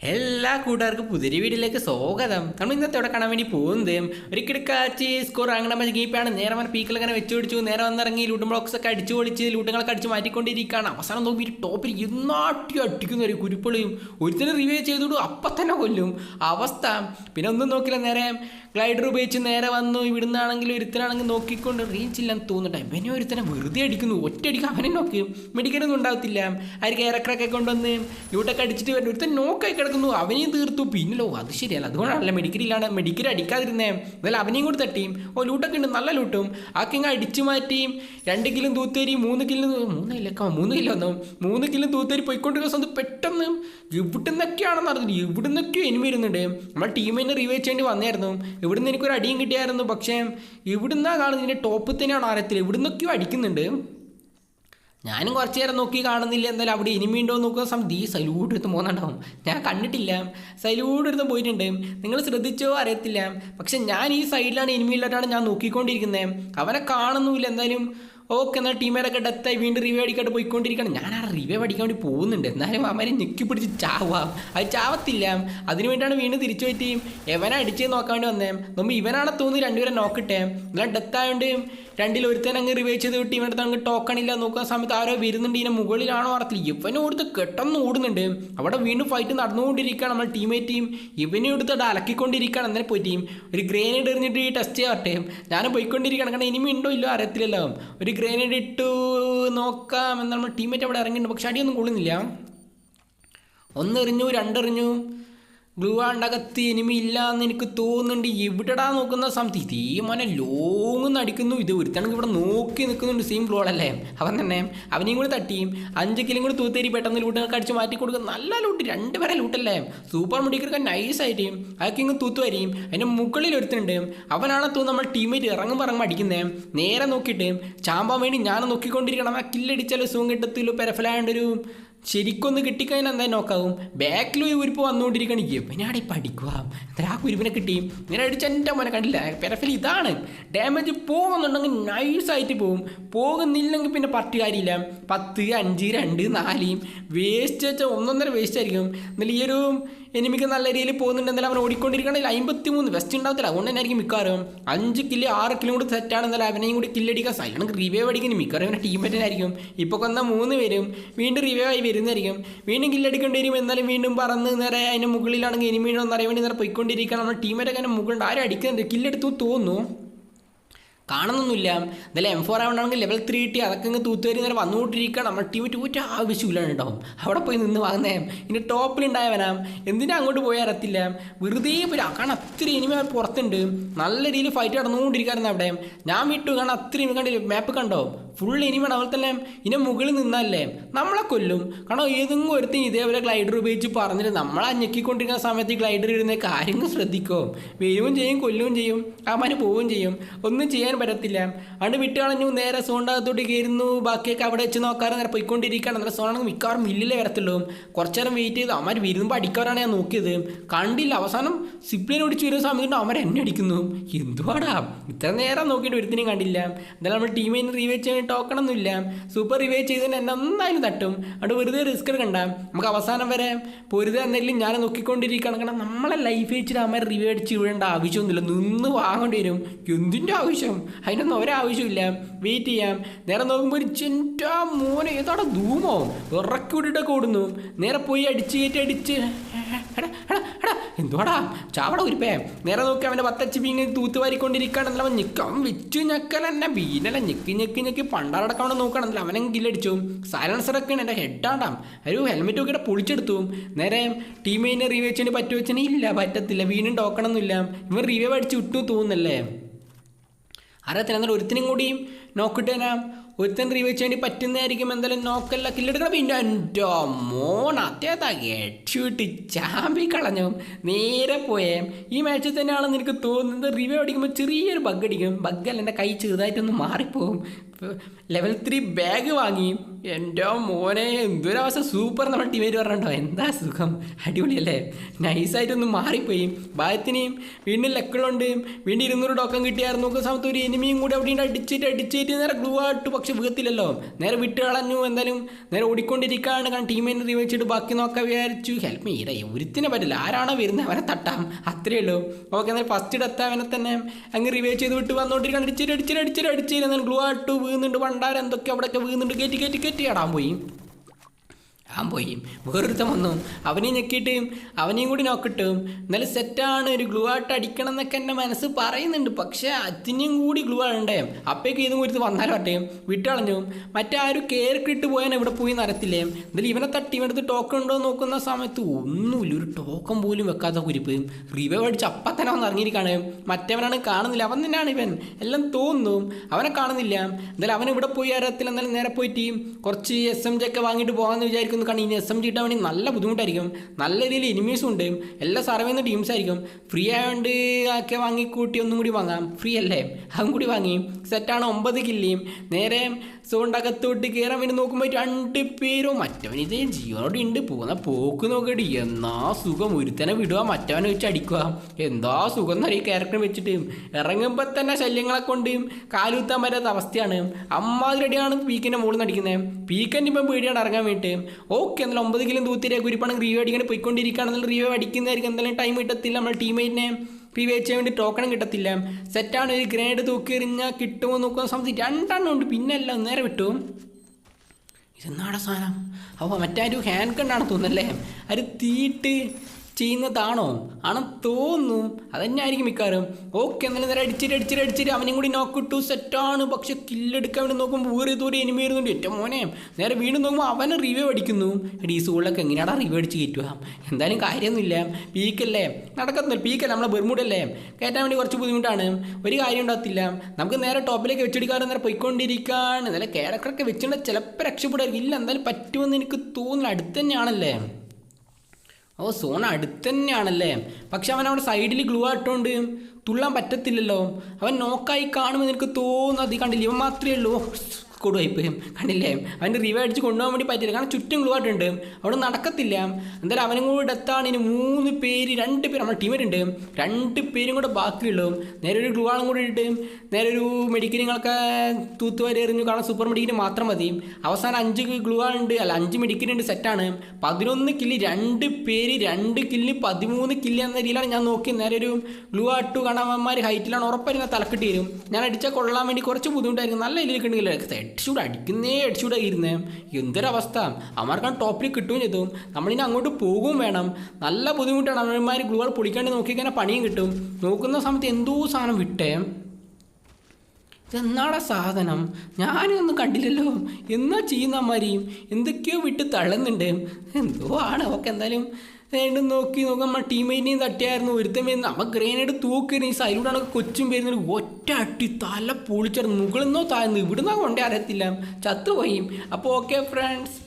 എല്ലാ കൂട്ടുകാർക്കും പുതിയ വീഡിയോയിലേക്ക് സ്വാഗതം. നമ്മൾ ഇന്നത്തെ ഇവിടെ കാണാൻ വേണ്ടി പോകുന്നത്? ഒരു കിടക്കാച്ചി സ്കോർ അങ്ങനെ ഗീപ്പാണ് നേരെ വന്ന പീക്കിൽ അങ്ങനെ വെച്ച് പിടിച്ചു. നേരെ വന്നിറങ്ങി ലൂട്ടും ബ്ലോക്സ് ഒക്കെ അടിച്ചു പൊളിച്ച് ലൂട്ടുകളൊക്കെ അടിച്ച് മാറ്റിക്കൊണ്ടിരിക്കുകയാണ്. അവസാനം നോക്കി ഒരു ടോപ്പിൽ ഇന്നാട്ടി അടിക്കുന്ന ഒരു കുരുപ്പളിയും ഒരുത്തിന് റിവ്യൂ ചെയ്തോടും അപ്പം തന്നെ കൊല്ലും. അവസ്ഥ. പിന്നെ ഒന്നും നോക്കില്ല. നേരെ ഗ്ലൈഡർ ഉപയോഗിച്ച് നേരെ വന്നു. ഇവിടുന്നാണെങ്കിലും ഒരുത്തനാണെങ്കിൽ നോക്കിക്കൊണ്ട് റീച്ച് ഇല്ലെന്ന് തോന്നുന്നുണ്ട്. ഇവനെ ഒരുത്തനെ വെറുതെ അടിക്കുന്നു. ഒറ്റയടിക്ക് അവനെ നോക്കി. മെഡിക്കലൊന്നും ഉണ്ടാവത്തില്ല. ആർക്ക് ഏറെക്കറൊക്കെ കൊണ്ടുവന്ന് ലൂട്ടൊക്കെ അടിച്ചിട്ട് വരുന്നു. ഒരുത്തൻ നോക്കായി കിടക്കുന്നു. അവനെയും തീർത്തു. പിന്നല്ലോ അത് ശരിയല്ല. അതുകൊണ്ടാണല്ലോ മെഡിക്കൽ ഇല്ലാണ് മെഡിക്കൽ അടിക്കാതിരുന്നേ. എന്നാലും അവനെയും കൂടി തട്ടിയും. ഓ ലൂട്ടൊക്കെ ഉണ്ട്. നല്ല ലൂട്ടും. ആ കിങ്ങ അടിച്ചു മാറ്റിയും രണ്ട് കിലും തൂത്തേരി മൂന്ന് കിലും മൂന്ന് കിലോ മൂന്ന് കിലോ ഒന്നും. മൂന്ന് കിലും തൂത്തേരി പോയിക്കൊണ്ടിരിക്കുന്ന സ്വന്തം പെട്ടെന്ന് ഇവിടുന്നൊക്കെയാണെന്ന് അറിഞ്ഞില്ല. എവിടുന്നൊക്കെയോ എനിമി വരുന്നുണ്ട്. നമ്മുടെ ടീമിനെ റിവൈവ് ചെയ്യേണ്ടി വന്നായിരുന്നു. ഇവിടുന്ന് എനിക്കൊരു അടിയും കിട്ടിയായിരുന്നു. പക്ഷേ ആണ് കാണുന്നതിന്റെ ടോപ്പ് തന്നെയാണ് അറിയത്തില്ല ഇവിടുന്നൊക്കെയോ അടിക്കുന്നുണ്ട്. ഞാനും കുറച്ച് നേരം നോക്കി കാണുന്നില്ല. എന്തായാലും അവിടെ ഇനിമി ഉണ്ടോ നോക്കുന്ന സമയത്ത് ഈ സൈലൂട്ട് എടുത്ത് പോകുന്നുണ്ടാവും ഞാൻ കണ്ടിട്ടില്ല. സൈലൂട്ട് എടുത്ത് പോയിട്ടുണ്ട്. നിങ്ങൾ ശ്രദ്ധിച്ചോ അറിയത്തില്ല. പക്ഷെ ഞാൻ ഈ സൈഡിലാണ് ഇനിമിയിലോട്ടാണ് ഞാൻ നോക്കിക്കൊണ്ടിരിക്കുന്നത് അവനെ കാണുന്നുമില്ല. എന്തായാലും ഓക്കെ എന്നാൽ ടീമേടൊക്കെ ഡെത്തായി വീണ്ടും റിവ്യൂ അടിക്കാണ്ട് പോയിക്കൊണ്ടിരിക്കണം ഞാൻ ആ റിവ്യൂ അടിക്കാൻ വേണ്ടി പോകുന്നുണ്ട്. എന്നാലും അവനെ ഞെക്കി പിടിച്ച് ചാവാം അത് ചാവത്തില്ല. അതിനു വേണ്ടിയാണ് വീണ്ടും തിരിച്ചു പറ്റി എവനെ അടിച്ച് നോക്കാൻ വേണ്ടി വന്നേ. നമ്മൾ ഇവനാണ് തോന്നി രണ്ടുപേരെ നോക്കട്ടെ എന്നാൽ ഡെത്തായോണ്ട് രണ്ടിൽ ഒരുത്തൻ അങ്ങ് റിവൈവ് ചെയ്ത് വിട്ട് ഇവിടുത്തെ അങ്ങ് ടോക്കൺ ഇല്ല. നോക്കുന്ന സമയത്ത് ആരോ വരുന്നുണ്ട്. ഇതിനെ മുകളിലാണോ അറിയത്തില്ല ഇവനെ കൊടുത്ത് കെട്ടെന്ന് ഓടുന്നുണ്ട്. അവിടെ വീണ്ടും ഫൈറ്റ് നടന്നുകൊണ്ടിരിക്കുകയാണ് നമ്മുടെ ടീമേറ്റിയും ഇവനെ എടുത്തിട്ട് അലക്കിക്കൊണ്ടിരിക്കുകയാണ്. എന്നെ ടീം ഒരു ഗ്രേനേഡ് എറിഞ്ഞിട്ട് ഈ ടെസ്റ്റ് ചെയ്യട്ടെ. ഞാൻ പോയിക്കൊണ്ടിരിക്കുകയാണ്. കാരണം ഇനിമി ഉണ്ടോ ഇല്ലോ അറിയത്തില്ലല്ലോ. ഒരു ഗ്രേനേഡ് ഇട്ടു നോക്കാം. എന്ന് നമ്മൾ ടീമേറ്റ് അവിടെ ഇറങ്ങിയിട്ടുണ്ട്. പക്ഷെ അടിയൊന്നും കൊള്ളുന്നില്ല. ഒന്നെറിഞ്ഞു രണ്ടെറിഞ്ഞു ഗ്ലൂ ആണ്ടകത്ത് എനിമി ഇല്ല എന്ന് എനിക്ക് തോന്നുന്നുണ്ട്. ഇവിടെടാ നോക്കുന്ന സമയത്ത് ഇതേ മോനെ ലോങ് നടിക്കുന്നു. ഇത് ഒരുത്തണെങ്കിൽ ഇവിടെ നോക്കി നിൽക്കുന്നുണ്ട്. സെയിം ഫ്ലോളല്ലേ അവൻ തന്നെ. അവനെയും കൂടി തട്ടിയും അഞ്ച് കിലും കൂടി തൂത്തേരി പെട്ടെന്ന് ലൂട്ടൊക്കെ അടിച്ച് മാറ്റി കൊടുക്കുക നല്ല ലൂട്ട്. രണ്ട് പേരെ ലൂട്ടല്ലേ? സൂപ്പർ മുടിക്കൊക്കെ നൈസായിട്ട് അതൊക്കെ ഇങ്ങ് തൂത്ത് വരെയും അതിന്റെ മുകളിൽ ഒരുത്തുണ്ട് അവനാണ് തോന്നുന്നു നമ്മൾ ടീമേറ്റ് ഇറങ്ങും പറങ്ങും അടിക്കുന്നേ? നേരെ നോക്കിയിട്ട് ചാമ്പാൻ വേണ്ടി ഞാൻ നോക്കിക്കൊണ്ടിരിക്കണം. ആ കില്ലടിച്ചാലും സുഖം കിട്ടത്തില്ലോ പെരഫലായൊണ്ടൊരു ശരിക്കൊന്ന് കിട്ടിക്കഴിഞ്ഞാൽ എന്തായാലും നോക്കാവും. ബാക്കിൽ ഒരു കുരിപ്പ് വന്നുകൊണ്ടിരിക്കുകയാണ്. എവനാടി പഠിക്കുക എന്നിട്ട് ആ കുരുപ്പിനെ കിട്ടിയും. ഇങ്ങനെ അടിച്ച എന്റെ മോനെ കണ്ടില്ല? പെരഫിൽ ഇതാണ്. ഡാമേജ് പോകുന്നുണ്ടെങ്കിൽ നൈസായിട്ട് പോകും. പോകുന്നില്ലെങ്കിൽ പിന്നെ പത്ത് കാര്യമില്ല. പത്ത് അഞ്ച് രണ്ട് നാല് വേസ്റ്റ് വെച്ചാൽ ഒന്നൊന്നര വേസ്റ്റ് ആയിരിക്കും. എന്നാലും ഈ ഒരു എനിമിക്ക് നല്ല രീതിയിൽ പോകുന്നുണ്ട് എന്നാലും അവൻ ഓടിക്കൊണ്ടിരിക്കണമെങ്കിൽ അമ്പത്തി മൂന്ന് വെസ്റ്റ് ഉണ്ടാവത്തില്ല. അതുകൊണ്ട് തന്നെ ആയിരിക്കും മിക്കവാറും. അഞ്ച് കില്ല് ആറ് കില്ലും കൂടി സെറ്റാണ് എന്നാലും അവനെയും കൂടി കില്ലടിക്കാൻ സൈലണ്ട് റിവൈവ് അടിക്കുന്നു. മിക്കവാറും ഇവനെ ടീമേറ്റിനായിരിക്കും ഇപ്പോൾ കൊന്ന മൂന്ന് പേരും വീണ്ടും റിവൈവ് ആയി വരുന്നതായിരിക്കും. വീണ്ടും കില്ലടിക്കേണ്ടി വരും. എന്നാലും വീണ്ടും പറന്ന് നേരെ അതിന്റെ മുകളിലാണെങ്കിൽ എനിമീനോ എന്നറിയാൻ വേണ്ടി നേരെ പോയിക്കൊണ്ടിരിക്കണം നമ്മുടെ ടീമേറ്റൊക്കെ അതിന്റെ മുകളിൽ ആരും അടിക്കുന്നുണ്ട്. കില്ലെടുത്തു തോന്നുന്നു. കാണുന്നൊന്നുമില്ല. നല്ല എം ഫോർ ആവണമെങ്കിൽ ലെവൽ ത്രീ ടി അതൊക്കെ ഇങ്ങ് തൂത്തുവരി നേരെ വന്നുകൊണ്ടിരിക്കുക നമ്മൾ ടീം ടൂറ്റ് ആവശ്യമില്ല കേട്ടോ അവിടെ പോയി നിന്ന് വാങ്ങുന്നേ. ഇനി ടോപ്പിലുണ്ടായവനാം എന്തിനാ അങ്ങോട്ട് പോയി അറിയത്തില്ല? വെറുതെ പോരാ കാരണം അത്ര ഇനിമ പുറത്തുണ്ട്. നല്ല രീതിയിൽ ഫൈറ്റ് നടന്നുകൊണ്ടിരിക്കാറുണ്ട് അവിടെ. ഞാൻ വിട്ടു. കാരണം അത്ര ഇനിമ കണ്ടില്ല? മാപ്പ് കണ്ടോ? ഫുൾ ഇനിമയാണ് അതുപോലെ തന്നെ ഇനി മുകളിൽ നിന്നല്ലേ? നമ്മളെ കൊല്ലും. കാരണം ഏതെങ്കിലും ഒരുത്തിന് ഇതേപോലെ ഗ്ലൈഡർ ഉപയോഗിച്ച് പറഞ്ഞിട്ട് നമ്മളെ ഞെക്കിക്കൊണ്ടിരിക്കുന്ന സമയത്ത് ഗ്ലൈഡർ ഇടുന്ന കാര്യങ്ങൾ ശ്രദ്ധിക്കും? വരുവും ചെയ്യും കൊല്ലുകയും ചെയ്യും. അവന് പോവുകയും ചെയ്യും. ഒന്നും ചെയ്യാൻ പറ്റത്തില്ല അതുകൊണ്ട് വിട്ട് കളഞ്ഞു നേരെ സോണ്ടാകത്തോട്ട് കയറുന്നു. ബാക്കിയൊക്കെ അവിടെ വെച്ച് നോക്കാറ് നേരെ പോയിക്കൊണ്ടിരിക്കുകയാണ്. നേരെ സോണാണ്. മിക്കവാറും മില്ലിലേ വരത്തുള്ളൂ. കുറച്ചു നേരം വെയിറ്റ് ചെയ്ത്. അവന്മാർ വരുമ്പോൾ അടിക്കാറാണ് ഞാൻ നോക്കിയത്. കണ്ടില്ല. അവസാനം സിപ്ലിനെ ഓടിച്ച് വരുന്ന സമയത്ത് അവന്മാർ എന്നെ അടിക്കുന്നു. എന്തുവാടാ? ഇത്ര നേരം നോക്കിയിട്ട് ഒരുത്തിനെയും കണ്ടില്ല. എന്നാലും നമ്മൾ ടീമിന് റീവേച്ച് ചെയ്യാൻ ടോക്കണമൊന്നുമില്ല സൂപ്പർ റിവൈവ് ചെയ്തതിന് എന്നെ എന്തായാലും തട്ടും. അവിടെ വെറുതെ റിസ്ക് എടുക്കണ്ട. നമുക്ക് അവസാനം വരെ പൊരുത് എന്തെങ്കിലും ഞാൻ നോക്കിക്കൊണ്ടിരിക്കണം കാരണം നമ്മളെ ലൈഫ് വെച്ചിട്ട് അവന്മാർ അടിച്ച് വിടേണ്ട ആവശ്യമൊന്നുമില്ല. നിന്ന് വാങ്ങേണ്ടി വരും. എന്തിന്റെ ആവശ്യം? അതിനൊന്നും ഒരാവശ്യമില്ല വെയിറ്റ് ചെയ്യാം. നേരെ നോക്കുമ്പോൾ ഒരു ചെന്റാ മോനെ ഏതാടെ ധൂമോ? ഇറക്കി വിട്ടിട്ടൊക്കെ ഓടുന്നു. നേരെ പോയി അടിച്ച് കയറ്റി അടിച്ച്. എന്തുവാടാ? ചാവട ഉരുപ്പേ നേരെ നോക്കി അവന്റെ പത്തച്ചി പിന്നെ തൂത്ത് വാരിക്കൊണ്ടിരിക്കുകയാണെന്നല്ല അവൻ ഞെക്കാം വെച്ച് ഞെക്കൽ എന്നെ ബീനല്ല ഞെക്കി ഞെക്കി ഞെക്കി പണ്ടാറടക്കാണ്ട് നോക്കുകയാണെന്നല്ല അവനെ ഗില്ലടിച്ചു സൈലൻസറൊക്കെയാണ് എന്റെ ഹെഡാണ്ടാം ഒരു ഹെൽമെറ്റ് ഒക്കെ പൊളിച്ചെടുത്തു. നേരെ ടീമിനെ റീവേ ചെയ്യാൻ പറ്റുവെച്ചിട്ടുണ്ടെങ്കിൽ ഇല്ല പറ്റത്തില്ല. വീണ്ടും ടോക്കണമൊന്നുമില്ല ഇവൻ റീവേ അടിച്ച് വിട്ടു തോന്നുന്നല്ലേ? അറിയത്തില്ല എന്നാൽ ഒരുത്തിനും കൂടിയും നോക്കിട്ടേനാ ഒരുത്തൻ റീവൈച്ച് വേണ്ടി പറ്റുന്നതായിരിക്കും. എന്തായാലും നോക്കല്ല. കില്ലെടുക്കണം പിന്നെ എന്റെ മോൺ അത്യാത്ത ചാമ്പി കളഞ്ഞു. നേരെ പോയേ. ഈ മാച്ചിൽ തന്നെയാണെന്ന് എനിക്ക് തോന്നുന്നത്. റിവ്യൂ അടിക്കുമ്പോൾ ചെറിയൊരു ബഗ് അടിക്കും. ബഗ്ഗല്ല എന്റെ കൈ ചെറുതായിട്ടൊന്ന് മാറിപ്പോകും ലെവൽ ത്രീ ബാഗ് വാങ്ങി. എന്റെ മോനെ എന്തൊരവസ്ഥ? സൂപ്പർ നമ്മുടെ ടീമേറ്റ് പറഞ്ഞോ എന്താ സുഖം? അടിപൊളിയല്ലേ? നൈസായിട്ടൊന്ന് മാറിപ്പോയി. ഭാഗത്തിനെയും വീണ്ടും ലക്കുകളുണ്ട് വീണ്ടും ഇരുന്നൂറ് ടോക്കൺ കിട്ടിയായിരുന്നു. നോക്കുന്ന സമയത്ത് ഒരു എനിമിയും കൂടി അവിടെ അടിച്ചിട്ട് അടിച്ചിട്ട് നേരെ ഗ്ലൂ ആയിട്ട് പക്ഷെ വീകത്തില്ലല്ലോ നേരെ വിട്ട് കളഞ്ഞു. എന്തായാലും നേരെ ഓടിക്കൊണ്ടിരിക്കുകയാണ്. കാരണം ടീമിനെ റിവച്ചിട്ട് ബാക്കി നോക്കാൻ വിചാരിച്ചു. ഹെൽപ്പ് ഇട ഒരുത്തിനെ പറ്റില്ല. ആരാണോ വരുന്നത് അവനെ തട്ടാം. അത്രയേ ഉള്ളൂ. ഓക്കെ എന്നാൽ ഫസ്റ്റ് എത്താൻ അവനെ തന്നെ അങ്ങ് റിവൈവ് ചെയ്ത് വിട്ട് വന്നുകൊണ്ടിരിക്കുകയാണ്. അടിച്ചിട്ട് അടിച്ചിട്ട് അടിച്ചിട്ട് അടിച്ചിട്ട്. എന്നാൽ ഗ്ലൂ ആട്ട് വീഴുന്നുണ്ട്. വണ്ടാരം എന്തൊക്കെ അവിടെയൊക്കെ വീഴുന്നുണ്ട്. കയറ്റി കയറ്റി കയറ്റി ഇടാൻ പോയി. ഞാൻ പോയി. വേറൊരുത്തം വന്നു അവനെയും ഞെക്കിയിട്ട് അവനെയും കൂടി നോക്കിട്ടും എന്നാലും സെറ്റാണ് ഒരു ഗ്ലൂ ആയിട്ട് അടിക്കണം എന്നൊക്കെ എന്റെ മനസ്സ് പറയുന്നുണ്ട്. പക്ഷേ അതിനും കൂടി ഗ്ലൂ ആണ്ടേ അപ്പേക്ക് ഇതും കൂടി വന്നാലും പറ്റേ വിട്ടളഞ്ഞു മറ്റേ ആ ഒരു കയറിക്കിട്ട് പോയാൽ ഇവിടെ പോയി നരത്തില്ലേ എന്തായാലും ഇവനെ തട്ടി ഇവനടുത്ത് ടോക്കൺ ഉണ്ടോ നോക്കുന്ന സമയത്ത് ഒന്നുമില്ല. ഒരു ടോക്കൺ പോലും വെക്കാത്ത കുരിപ്പ്. റിവൈവ് അടിച്ച് അപ്പം തന്നെ വന്ന് ഇറങ്ങിയിരിക്കാണ്. മറ്റവനാണ് കാണുന്നില്ല. അവൻ തന്നെയാണ് ഇവൻ. എല്ലാം തോന്നുന്നു. അവനെ കാണുന്നില്ല. എന്തായാലും അവൻ ഇവിടെ പോയി അറിയത്തില്ല. എന്നാലും നേരെ പോയിട്ട് കുറച്ച് എസ് എം ജി ഒക്കെ വാങ്ങിയിട്ട് പോകാമെന്ന് വിചാരിക്കുന്നു. കാരണം ഇനി എസ് എം ജി ഇട്ടാൻ വേണ്ടി നല്ല ബുദ്ധിമുട്ടായിരിക്കും. നല്ല രീതിയിൽ എനിമീസും ഉണ്ട്. എല്ലാ സർവേ ചെയ്യുന്ന ടീംസ് ആയിരിക്കും. ഫ്രീ ആയതുകൊണ്ട് ഒക്കെ വാങ്ങിക്കൂട്ടി ഒന്നും കൂടി വാങ്ങാം. ഫ്രീ അല്ലേ? അതും കൂടി വാങ്ങി. സെറ്റാണ് ഒമ്പത് കില്ലിയും നേരെ സോണ്ടകത്തോട്ട് കയറാൻ വേണ്ടി നോക്കുമ്പോൾ രണ്ട് പേരോ മറ്റവൻ ഇത് ജീവനോട് ഉണ്ട് പോകുന്ന പോക്ക് നോക്കടി എന്നാ സുഖം? ഒരുത്തനെ വിടുക മറ്റവനെ വെച്ച് അടിക്കുക എന്താ സുഖം എന്നറിയ ക്യാരക്ടർ വെച്ചിട്ട്. ഇറങ്ങുമ്പോൾ തന്നെ ശല്യങ്ങളെ കൊണ്ട് കാലുത്താൻ പറ്റാത്ത അവസ്ഥയാണ്. അമ്മാതിരടിയാണ് പീക്കിന്റെ മുകളിൽ നടിക്കുന്നത് പീക്കന്റെ ഇപ്പം പേടിയാണ് ഇറങ്ങാൻ വേണ്ടിയിട്ട്. ഓക്കെ എന്നാലും ഒമ്പത് കിലോ തൂത്തിരെ കുരിപ്പാണ് റിവ്യൂ അടിക്കാൻ പോയിക്കൊണ്ടിരിക്കുകയാണെന്നുള്ള റിവ്യൂ അടിക്കുന്നതായിരിക്കും. എന്തായാലും ടൈം കിട്ടത്തില്ല നമ്മുടെ ടീമേറ്റിനെ റിവ്യൂ എച്ച് വേണ്ടി ടോക്കണും കിട്ടത്തില്ല. സെറ്റാണ് ഒരു ഗ്രേഡ് തൂക്കി എറിഞ്ഞാൽ കിട്ടുമോ നോക്കുന്ന സമയത്ത് രണ്ടെണ്ണം ഉണ്ട്. പിന്നെ എല്ലാം നേരെ വിട്ടു. ഇതെന്നാണ് സാധനം? അപ്പോൾ മറ്റേ ഒരു ഹാൻഡ് ഗണ്ണാണ് തോന്നുന്നല്ലേ? അത് തീയിട്ട് ചെയ്യുന്നതാണോ? ആണെന്ന് തോന്നുന്നു. അതന്നെയായിരിക്കും മിക്കാറും ഓക്കെ എന്നാലും നേരെ അടിച്ചിട്ട് അടിച്ചിട്ട് അടിച്ചിട്ട് അവനെയും കൂടി നോക്ക് ടു സെറ്റാണ് പക്ഷെ കില്ലെടുക്കാൻ വേണ്ടി നോക്കുമ്പോൾ വേറെ ഇതുവരെ എനിമി വരുന്നുണ്ട്. ഏറ്റവും മോനെ. നേരെ വീണ്ടും നോക്കുമ്പോൾ അവനെ റിവ്യൂ അടിക്കുന്നു. എടി ഈ സ്കൂളിലൊക്കെ എങ്ങനെയാടാ റിവ്യൂ അടിച്ച് കയറ്റുക? എന്തായാലും കാര്യമൊന്നുമില്ല. പീക്കല്ലേ നടക്കത്തില്ല. പീക്കല്ല നമ്മളെ ബെർമുടല്ലേ കയറ്റാൻ വേണ്ടി കുറച്ച് ബുദ്ധിമുട്ടാണ്. ഒരു കാര്യം ഉണ്ടാകത്തില്ല. നമുക്ക് നേരെ ടോപ്പിലേക്ക് വെച്ചെടുക്കാറ് നേരെ പോയിക്കൊണ്ടിരിക്കുകയാണ് നല്ല ക്യാരക്ടറൊക്കെ വെച്ചിട്ടുണ്ടെങ്കിൽ ചിലപ്പോൾ രക്ഷപ്പെടുമായിരിക്കും ഇല്ല എന്തായാലും പറ്റുമെന്ന് എനിക്ക് തോന്നുന്നു അടുത്ത് തന്നെയാണല്ലേ? ഓ സോൺ അടുത്ത് തന്നെയാണല്ലേ പക്ഷെ അവൻ അവിടെ സൈഡിൽ ഗ്ലൂ ആയിട്ടുണ്ട് തുള്ളാൻ പറ്റത്തില്ലല്ലോ. അവൻ നോക്കായി കാണുമെന്ന് എനിക്ക് തോന്നുന്നു. അത് കണ്ടില്ല? ഇവൻ മാത്രമേ ഉള്ളൂ. കൊടുവായിപ്പ് കണ്ടില്ലേ? അവന്റെ റിവൈവ് അടിച്ച് കൊണ്ടുപോകാൻ വേണ്ടി പറ്റില്ല. കാരണം ചുറ്റും ഗ്ലൂ ആയിട്ടുണ്ട്. അവിടെ നടക്കത്തില്ല. എന്തായാലും അവനും കൂടെ എത്താണ്? ഇനി മൂന്ന് പേര് രണ്ട് പേര് നമ്മുടെ ടീമിലുണ്ട് രണ്ട്. പേരും കൂടെ ബാക്കിയുള്ളൂ. നേരെ ഒരു ഗ്ലൂ ആളും കൂടെ ഇട്ട് നേരെ ഒരു മെഡിക്കലുകളൊക്കെ തൂത്തുവാരി എറിഞ്ഞു കാരണം സൂപ്പർ മെഡിക്കൽ മാത്രം മതി. അവസാനം അഞ്ച് ഗ്ലൂ ആളുണ്ട്. അല്ല അഞ്ച് മെഡിക്കലുണ്ട് സെറ്റാണ് പതിനൊന്ന് കില്ല് രണ്ട് പേര് രണ്ട് കില്ല് പതിമൂന്ന് കില്ല് എന്ന രീതിയിലാണ് ഞാൻ നോക്കി നേരെ ഒരു ഗ്ലൂ ആട്ടു കാണാൻ ഹൈറ്റിലാണ് ഉറപ്പായിരുന്നു തലക്കിട്ട് തരും ഞാൻ അടിച്ചാൽ കൊള്ളാൻ വേണ്ടി കുറച്ച് ബുദ്ധിമുട്ടായിരിക്കും. നല്ല രീതിയിൽ കിട്ടുന്നില്ല ഹെഡ്ഷൂട്ട് അടിക്കുന്നേ ഹെഡ്ഷൂട്ട് ഇരുന്നേ എന്തൊരവസ്ഥ അവർക്കാണ് ടോപ്പിൽ കിട്ടുകയും ചെയ്തു. നമ്മളിനി അങ്ങോട്ട് പോകുകയും വേണം. നല്ല ബുദ്ധിമുട്ടാണ്. അവന്മാർ ഗ്ലൂകൾ പൊളിക്കാണ്ട് നോക്കിക്കഴിഞ്ഞാൽ പണിയും കിട്ടും. നോക്കുന്ന സമയത്ത് എന്തോ സാധനം വിട്ടേ. ഇതെന്നാടാ സാധനം? ഞാനൊന്നും കണ്ടില്ലല്ലോ. എന്നാ ചെയ്യുന്ന അമ്മാരിയും എന്തൊക്കെയോ വിട്ട് തള്ളുന്നുണ്ട്. എന്തോ ആണ് ഓക്കെ എന്തായാലും? വീണ്ടും നോക്കി നോക്കാം നമ്മൾ ടീമേറ്റിനെയും തട്ടിയായിരുന്നു. ഒരുത്തൻ വരുന്നു നമ്മ ഗ്രേനേഡ് തൂക്കി ഈ സൈഡിലൂടെ കൊച്ചും വരുന്നൊരു ഒറ്റ അട്ടി തല പൊളിച്ചിരുന്നു മുകളിൽ നിന്നോ താഴ്ന്നു? ഇവിടുന്നോ കൊണ്ടേ അറിയത്തില്ല. ചത്തുപോയി. അപ്പോൾ ഓക്കെ ഫ്രണ്ട്സ്